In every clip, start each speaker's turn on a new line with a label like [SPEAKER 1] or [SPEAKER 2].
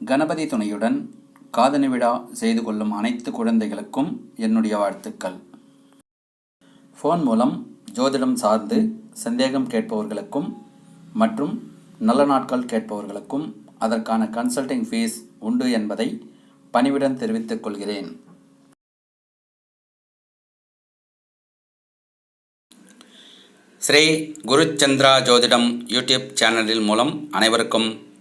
[SPEAKER 1] கணபதி துணையுடன் காதணி விழா செய்து கொள்ளும் அனைத்து குழந்தைகளுக்கும் என்னுடைய வாழ்த்துக்கள். ஃபோன் மூலம் ஜோதிடம் சார்ந்து சந்தேகம் கேட்பவர்களுக்கும் மற்றும் நல்ல நாட்கள் கேட்பவர்களுக்கும் அதற்கான கன்சல்டிங் ஃபீஸ் உண்டு என்பதை பணிவுடன் தெரிவித்துக் கொள்கிறேன். ஸ்ரீ குருச்சந்திரா ஜோதிடம் யூடியூப் சேனலில் மூலம் அனைவருக்கும்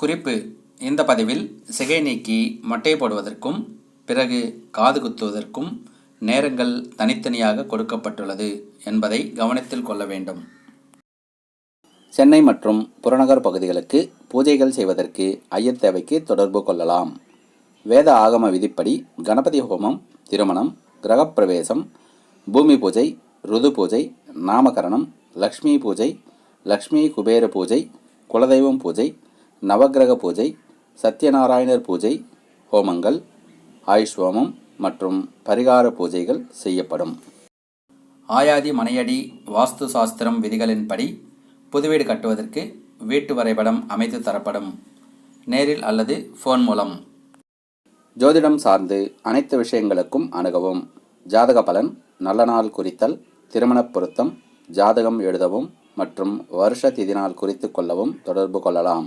[SPEAKER 1] குறிப்பு. இந்த பதிவில் சிகை நீக்கி மொட்டை போடுவதற்கும் பிறகு காது குத்துவதற்கும் நேரங்கள் தனித்தனியாக கொடுக்கப்பட்டுள்ளது என்பதை கவனத்தில் கொள்ள வேண்டும். சென்னை மற்றும் புறநகர் பகுதிகளுக்கு பூஜைகள் செய்வதற்கு ஐயர் தேவைக்கு தொடர்பு கொள்ளலாம். வேத ஆகம விதிப்படி கணபதி ஹோமம் திருமணம் கிரகப்பிரவேசம் பூமி பூஜை ருது பூஜை நாமகரணம் லக்ஷ்மி பூஜை லக்ஷ்மி குபேர பூஜை குலதெய்வம் பூஜை நவக்கிரக பூஜை சத்யநாராயணர் பூஜை ஹோமங்கள் ஆயுஷ்வோமம் மற்றும் பரிகார பூஜைகள் செய்யப்படும். ஆயாதி மனையடி வாஸ்து சாஸ்திரம் விதிகளின்படி புதுவீடு கட்டுவதற்கு வீட்டு வரைபடம் அமைத்து தரப்படும். நேரில் அல்லது ஃபோன் மூலம். ஜோதிடம் சார்ந்து அனைத்து விஷயங்களுக்கும் அணுகவும் ஜாதக பலன் நல்ல நாள் குறித்தல் திருமணப் பொருத்தம் ஜாதகம் எழுதவும் மற்றும் வருஷ திதி நாள் குறித்து கொள்ளவும் தொடர்பு கொள்ளலாம்.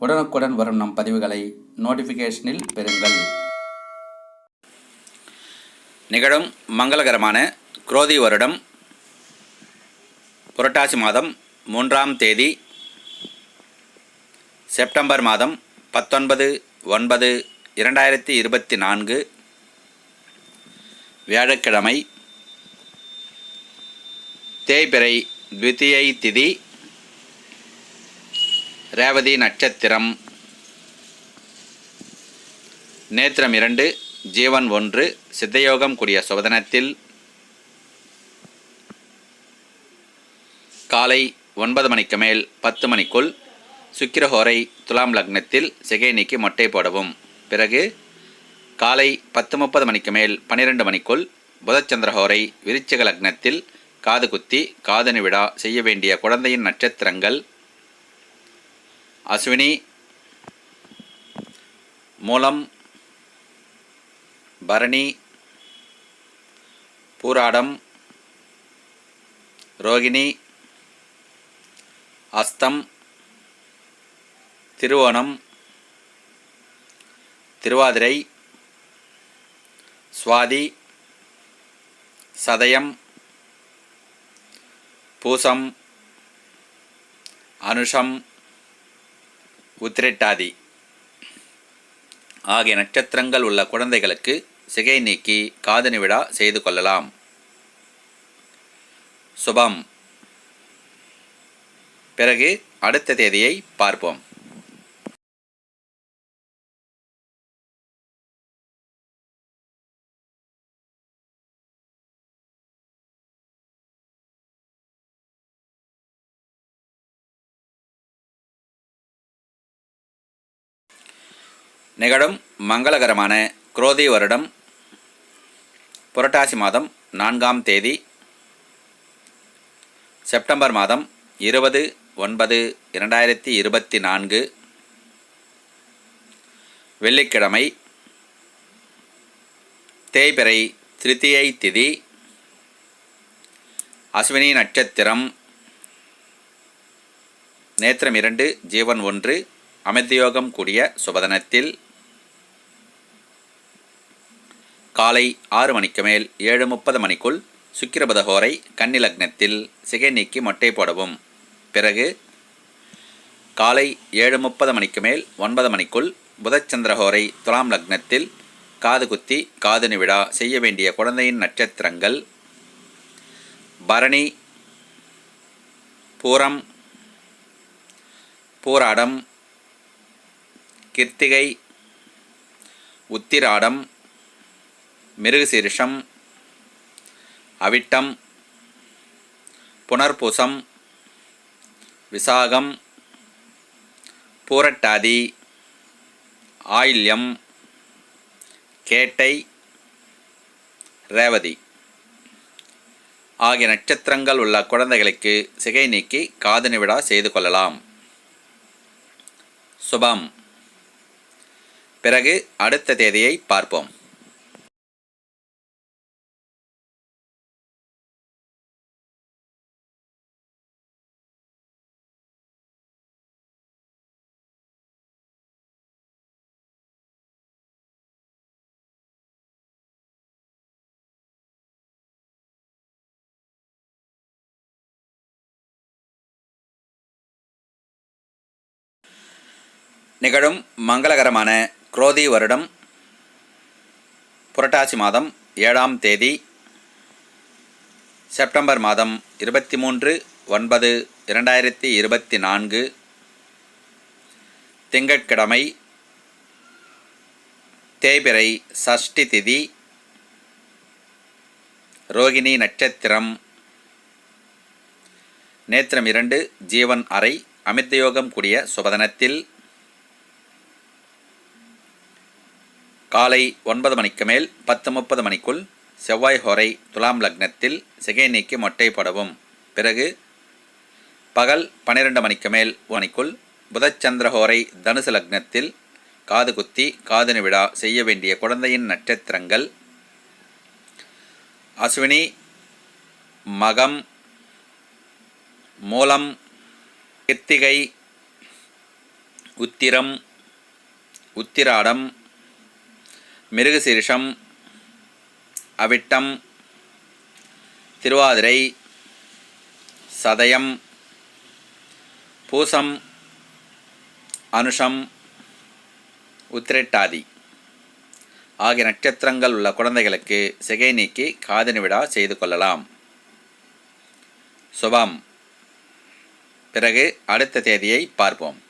[SPEAKER 1] உடனுக்குடன் வரும் நம் பதிவுகளை நோட்டிஃபிகேஷனில் பெறுங்கள். நிகழும் மங்களகரமான குரோதி வருடம் புரட்டாசி மாதம் மூன்றாம் தேதி செப்டம்பர் மாதம் பத்தொன்பது ஒன்பது இரண்டாயிரத்தி இருபத்தி நான்கு வியாழக்கிழமை தேய்பிறை த்விதியை திதி ரேவதி நட்சத்திரம். நேத்திரம் இரண்டு ஜீவன் ஒன்று சித்தயோகம் கூடிய சோதனத்தில். காலை ஒன்பது மணிக்கு மேல் பத்து மணிக்குள் சுக்கிரஹோரை துலாம் லக்னத்தில் சிகை நீக்கி மொட்டை போடவும். பிறகு காலை பத்து முப்பது மணிக்கு மேல் பன்னிரெண்டு மணிக்குள் புதச்சந்திரஹோரை விருச்சிக லக்னத்தில் காது குத்தி காதனி விழா செய்ய வேண்டிய குழந்தையின் நட்சத்திரங்கள் அஸ்வினி மூலம் பரணி பூராடம் ரோகிணி அஸ்தம் திருவோணம் திருவாதிரை சுவாதி சதயம் பூசம் அனுஷம் உத்திரட்டாதி. ஆகிய நட்சத்திரங்கள் உள்ள குழந்தைகளுக்கு சிகை நீக்கி காதணி விழா செய்து கொள்ளலாம். சுபம். பிறகு அடுத்த தேதியை பார்ப்போம். நிகழும் மங்களகரமான குரோதி வருடம் புரட்டாசி மாதம் நான்காம் தேதி செப்டம்பர் மாதம் இருபது ஒன்பது இரண்டாயிரத்தி இருபத்தி நான்கு வெள்ளிக்கிழமை தேய்பிறை திருத்தியை திதி அஸ்வினி நட்சத்திரம் நேத்திரம் இரண்டு ஜீவன் ஒன்று அமிர்தயோகம் கூடிய சுபதனத்தில் காலை ஆறு மணிக்கு மேல் ஏழு முப்பது மணிக்குள் சுக்கிரபதகோரை கன்னிலக்னத்தில் சிகை நீக்கி மொட்டை போடவும். பிறகு காலை ஏழு முப்பது மணிக்கு மேல் ஒன்பது மணிக்குள் புதச்சந்திரஹோரை துலாம் லக்னத்தில் காது குத்தி காது நிவிடா செய்ய வேண்டிய குழந்தையின் நட்சத்திரங்கள் பரணி பூரம் பூராடம் கிருத்திகை உத்திராடம் மிருகசீரிஷம் அவிட்டம் புனர்பூசம் விசாகம் பூரட்டாதி ஆயில்யம் கேட்டை ரேவதி. ஆகிய நட்சத்திரங்கள் உள்ள குழந்தைகளுக்கு சிகை நீக்கி காதணி விழா செய்து கொள்ளலாம். சுபம். பிறகு அடுத்த தேதியை பார்ப்போம். நிகழும் மங்களகரமான குரோதி வருடம் புரட்டாசி மாதம் ஏழாம் தேதி செப்டம்பர் மாதம் இருபத்தி மூன்று ஒன்பது இரண்டாயிரத்தி இருபத்தி நான்கு திங்கட்கிழமை தேய்பிரை சஷ்டி திதி ரோகிணி நட்சத்திரம். நேத்திரம் இரண்டு ஜீவன் அறை அமித்தயோகம் கூடிய சுபதனத்தில் காலை ஒன்பது மணிக்கு மேல் பத்து முப்பது மணிக்குள் செவ்வாய் ஹோரை துலாம் லக்னத்தில் சிகை நீக்கி மொட்டை போடவும். பிறகு பகல் பன்னிரெண்டு மணிக்கு மேல் மணிக்குள் புதச்சந்திர ஹோரை தனுசு லக்னத்தில் காது குத்தி காதணி விழா செய்ய வேண்டிய குழந்தையின் நட்சத்திரங்கள். அஸ்வினி மகம் மூலம் கித்திகை உத்திரம் உத்திராடம் மிருகசீரிஷம் அவிட்டம் திருவாதிரை சதயம் பூசம் அனுஷம் உத்திரெட்டாதி ஆகிய நட்சத்திரங்கள் உள்ள குழந்தைகளுக்கு சிகை நீக்கி காதணி விழா செய்து கொள்ளலாம். சுபம். பிறகு அடுத்த தேதியை பார்ப்போம்.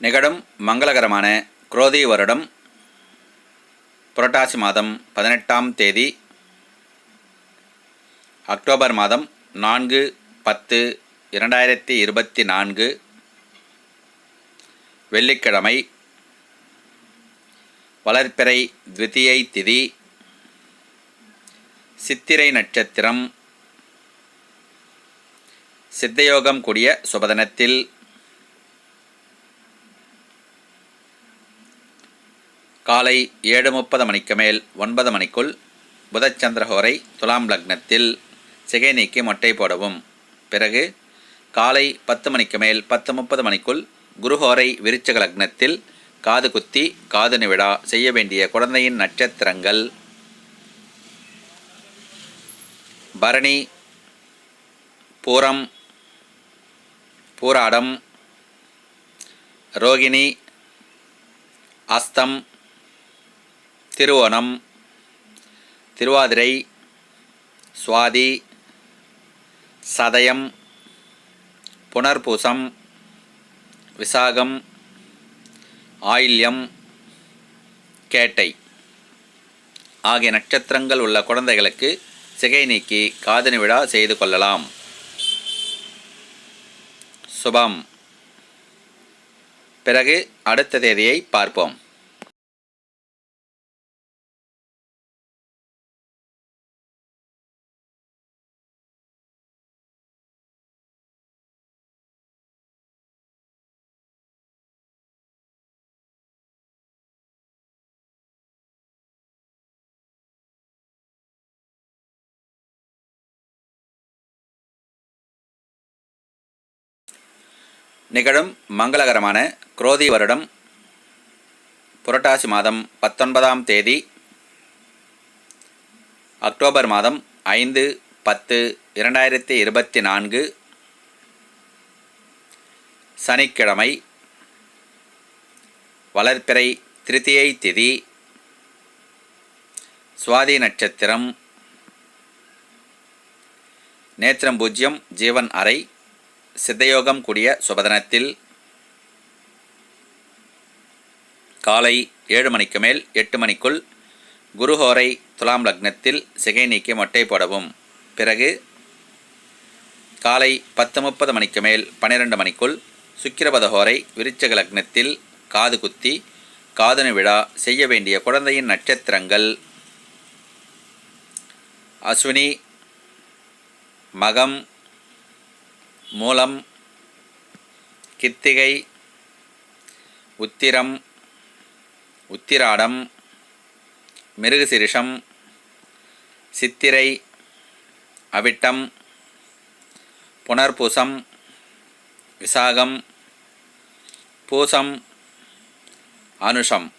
[SPEAKER 1] நிகழும் மங்களகரமான குரோதி வருடம் புரட்டாசி மாதம் பதினெட்டாம் தேதி அக்டோபர் மாதம் நான்கு பத்து இரண்டாயிரத்தி இருபத்தி நான்கு வெள்ளிக்கிழமை வளர்ப்பிறை த்விதியை திதி சித்திரை நட்சத்திரம் சித்தயோகம் கூடிய சுபதனத்தில் காலை ஏழு முப்பது மணிக்கு மேல் ஒன்பது மணிக்குள் புதச்சந்திரஹோரை துலாம் லக்னத்தில் சிகை நீக்கி மொட்டை போடவும். பிறகு காலை பத்து மணிக்கு மேல் பத்து முப்பது மணிக்குள் குருஹோரை விருச்சக லக்னத்தில் காது குத்தி காது நிவிடா செய்ய வேண்டிய குழந்தையின் நட்சத்திரங்கள். பரணி பூரம் பூராடம் ரோகிணி அஸ்தம் திருவோணம் திருவாதிரை சுவாதி சதயம் புனர்பூசம் விசாகம் ஆயில்யம் கேட்டை ஆகிய நட்சத்திரங்கள் உள்ள குழந்தைகளுக்கு சிகை நீக்கி காதணி விழா செய்து கொள்ளலாம். சுபம். பிறகு அடுத்த தேதியை பார்ப்போம். நிகழும் மங்களகரமான குரோதி வருடம் புரட்டாசி மாதம் பத்தொன்பதாம் தேதி அக்டோபர் மாதம் ஐந்து பத்து இரண்டாயிரத்தி இருபத்தி நான்கு சனிக்கிழமை வளர்ப்பிறை திருத்தியை திதி சுவாதி நட்சத்திரம் நேத்திரம் பூஜ்யம் ஜீவன் அறை சித்தயோகம் கூடிய சுபதனத்தில் காலை ஏழு மணிக்கு மேல் எட்டு மணிக்குள் குருஹோரை துலாம் லக்னத்தில் சிகை நீக்கி மொட்டை போடவும். பிறகு காலை பத்து முப்பது மணிக்கு மேல் பன்னிரண்டு மணிக்குள் சுக்கிரபதஹோரை விருச்சக லக்னத்தில் காது குத்தி காதணி விழா செய்ய வேண்டிய குழந்தையின் நட்சத்திரங்கள். அஸ்வினி மகம் மூலம் கித்திகை உத்திரம் உத்திராடம் மிருகசிரிஷம் சித்திரை அவிட்டம் புனர்பூசம் விசாகம் பூசம் அனுஷம்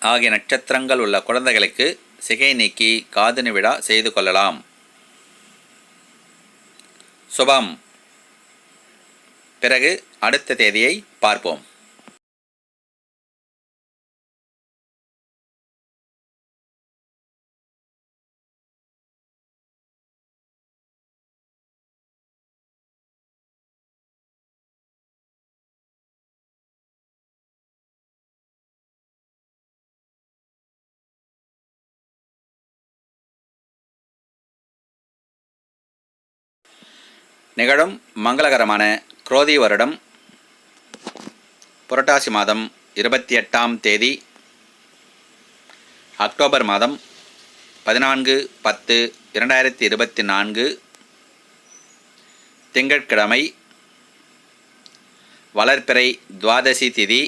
[SPEAKER 1] ஆகிய நட்சத்திரங்கள் உள்ள குழந்தைகளுக்கு சிகை நீக்கி காதுனி விழா செய்து கொள்ளலாம். சுபம். பிறகு அடுத்த தேதியை பார்ப்போம். நிகழும் மங்களகரமான குரோதி வருடம் புரட்டாசி மாதம் இருபத்தி எட்டாம் தேதி அக்டோபர் மாதம் பதினான்கு பத்து இரண்டாயிரத்தி இருபத்தி நான்கு திங்கட்கிழமை வளர்ப்பிறை துவாதசி திதி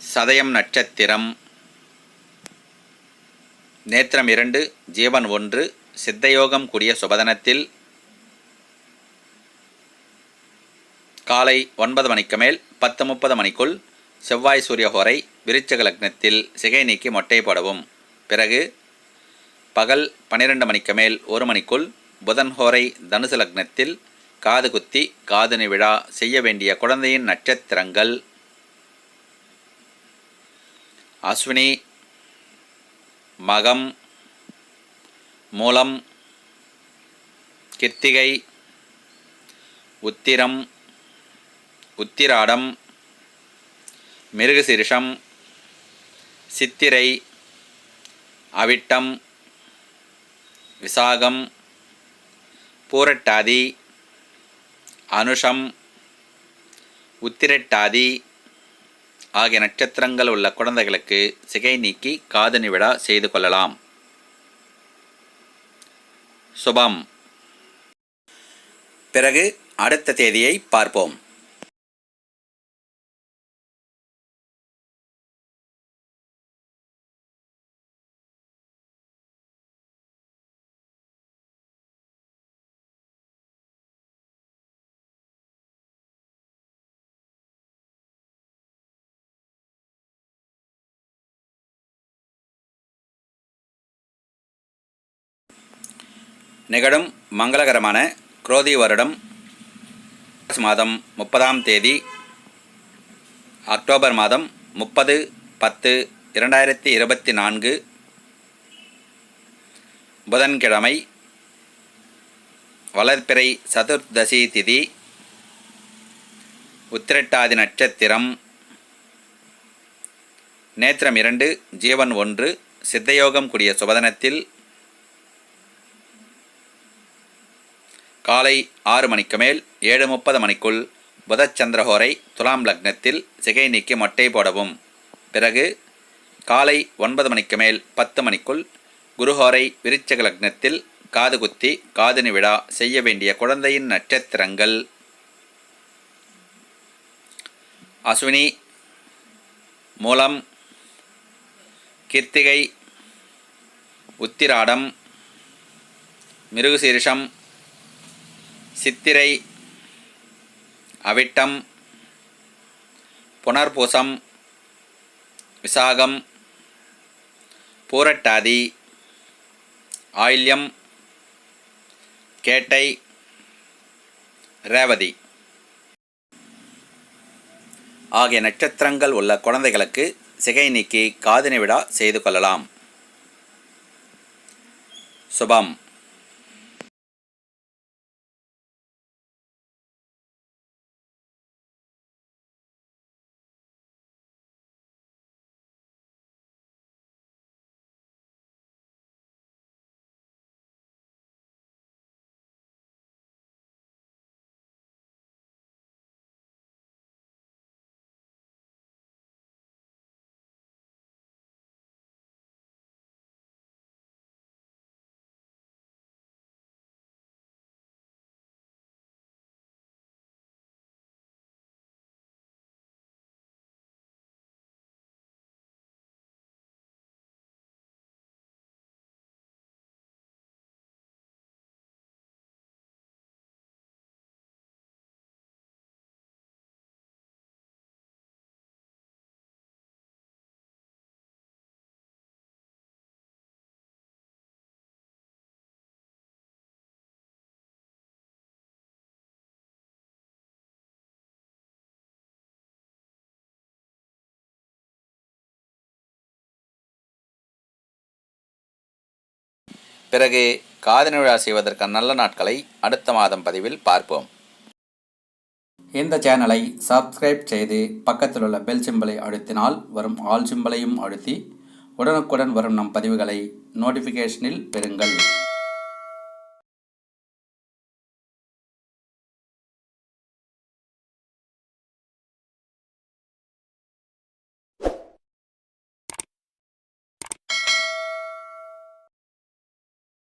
[SPEAKER 1] சதயம் நட்சத்திரம் நேத்திரம் இரண்டு ஜீவன் ஒன்று சித்தயோகம் கூடிய சுபதனத்தில் காலை ஒன்பது மணிக்கு மேல் பத்து முப்பது மணிக்குள் செவ்வாய் சூரிய ஹோரை விருச்சக லக்னத்தில் சிகை நீக்கி மொட்டை போடவும். பிறகு பகல் பன்னிரெண்டு மணிக்கு மேல் ஒரு மணிக்குள் புதன் ஹோரை தனுசு லக்னத்தில் காது குத்தி காதுனி விழா செய்ய வேண்டிய குழந்தையின் நட்சத்திரங்கள். அஸ்வினி மகம் மூலம் கிருத்திகை உத்திரம் உத்திராடம் மிருகசிரிஷம் சித்திரை அவிட்டம் விசாகம் பூரட்டாதி அனுஷம் உத்திரட்டாதி ஆகிய நட்சத்திரங்கள் உள்ள குழந்தைகளுக்கு சிகை நீக்கி காதணி விழா செய்து கொள்ளலாம். சுபம். பிறகு அடுத்த தேதியை பார்ப்போம். நிகழும் மங்களகரமான குரோதி வருடம் மாதம் முப்பதாம் தேதி அக்டோபர் மாதம் முப்பது பத்து இரண்டாயிரத்தி இருபத்தி நான்கு புதன்கிழமை வளர்ப்பிறை சதுர்தசி திதி உத்திரட்டாதி நட்சத்திரம் நேத்திரம் இரண்டு ஜீவன் ஒன்று சித்தயோகம் கூடிய சுபதனத்தில் காலை ஆறு மணிக்கு மேல் ஏழு முப்பது மணிக்குள் புதச்சந்திரஹோரை துலாம் லக்னத்தில் சிகை நீக்கி மொட்டை போடவும். பிறகு காலை ஒன்பது மணிக்கு மேல் பத்து மணிக்குள் குருஹோரை விருச்சக லக்னத்தில் காது குத்தி காதணி விழா செய்ய வேண்டிய குழந்தையின் நட்சத்திரங்கள். அஸ்வினி மூலம் கிருத்திகை உத்திராடம் மிருகுசீரிஷம் சித்திரை அவிட்டம் புனர்பூசம் விசாகம் பூரட்டாதி ஆயில்யம் கேட்டை ரேவதி. ஆகிய நட்சத்திரங்கள் உள்ள குழந்தைகளுக்கு சிகை நீக்கி காதினை விழா செய்து கொள்ளலாம். சுபம். பிறகு காதணி விழா செய்வதற்கான நல்ல நாட்களை அடுத்த மாதம் பதிவில் பார்ப்போம். இந்த சேனலை சப்ஸ்கிரைப் செய்து பக்கத்தில் உள்ள பெல் சிம்பலை அழுத்தினால் வரும் ஆல் சிம்பலையும் அழுத்தி உடனுக்குடன் வரும் நம் பதிவுகளை நோட்டிஃபிகேஷனில் பெறுங்கள்.